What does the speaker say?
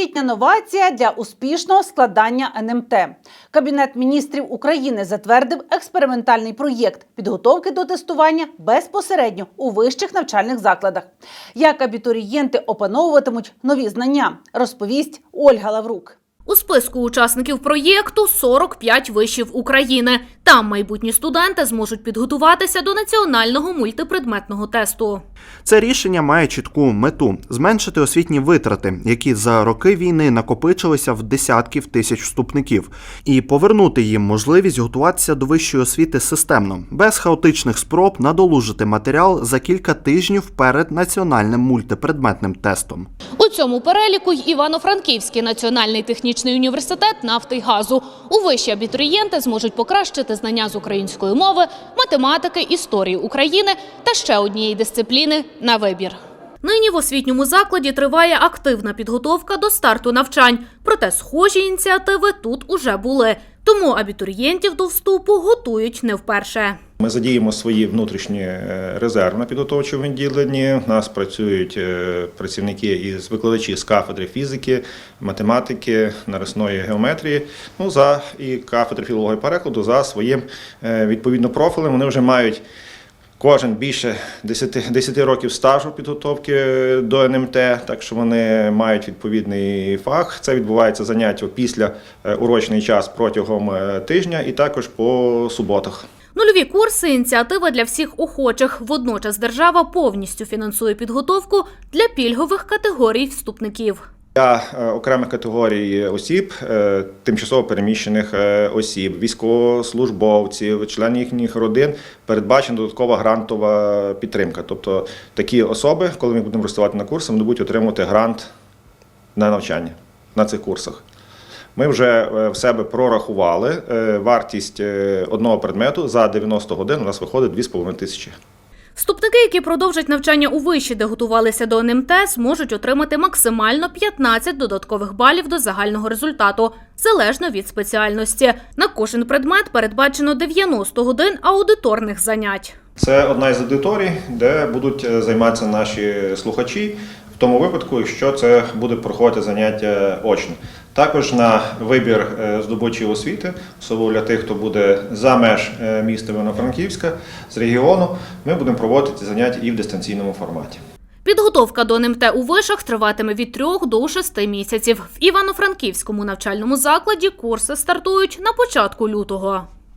Освітня новація для успішного складання НМТ. Кабінет міністрів України затвердив експериментальний проєкт підготовки до тестування безпосередньо у вищих навчальних закладах. Як абітурієнти опановуватимуть нові знання, розповість Ольга Лаврук. У списку учасників проєкту 45 вишів України. Там майбутні студенти зможуть підготуватися до національного мультипредметного тесту. Це рішення має чітку мету зменшити освітні витрати, які за роки війни накопичилися в десятків тисяч вступників, і повернути їм можливість готуватися до вищої освіти системно, без хаотичних спроб надолужити матеріал за кілька тижнів перед національним мультипредметним тестом. У цьому переліку й Івано-Франківський національний технічний університет нафти й газу. У виші абітурієнти зможуть покращити знання з української мови, математики, історії України та ще однієї дисципліни на вибір. Нині в освітньому закладі триває активна підготовка до старту навчань. Проте схожі ініціативи тут уже були. Тому абітурієнтів до вступу готують не вперше. Ми задіємо свої внутрішні е, резерви на підготовчому відділенні. У нас працюють е, працівники із викладачі з кафедри фізики, математики, нарисної геометрії. Ну за і кафедри філології перекладу за своїм е, відповідно профілем. Вони вже мають. Кожен більше 10, 10 років стажу підготовки до НМТ, так що вони мають відповідний фах. Це відбувається заняття після урочний час протягом тижня і також по суботах. Нульові курси ініціатива для всіх охочих. Водночас держава повністю фінансує підготовку для пільгових категорій вступників. Для е, окремих категорій осіб, е, тимчасово переміщених е, осіб, військовослужбовців, членів їхніх родин передбачена додаткова грантова підтримка. Тобто такі особи, коли ми будемо роздавати на курси, вони будуть отримувати грант на навчання на цих курсах. Ми вже е, в себе прорахували е, вартість е, одного предмету за 90 годин. У нас виходить 2,5 тисячі. Вступники, які продовжать навчання у виші, де готувалися до НМТ, зможуть отримати максимально 15 додаткових балів до загального результату, залежно від спеціальності. На кожен предмет передбачено 90 годин аудиторних занять. Це одна із аудиторій, де будуть займатися наші слухачі, тому випадку, якщо це буде проходити заняття очно. Також на вибір е, здобувачів освіти, особливо для тих, хто буде за меж е, міста Івано-Франківська, з регіону, ми будемо проводити ці заняття і в дистанційному форматі. Підготовка до НМТ у вишах триватиме від 3 до 6 місяців. В Івано-Франківському навчальному закладі курси стартують на початку лютого.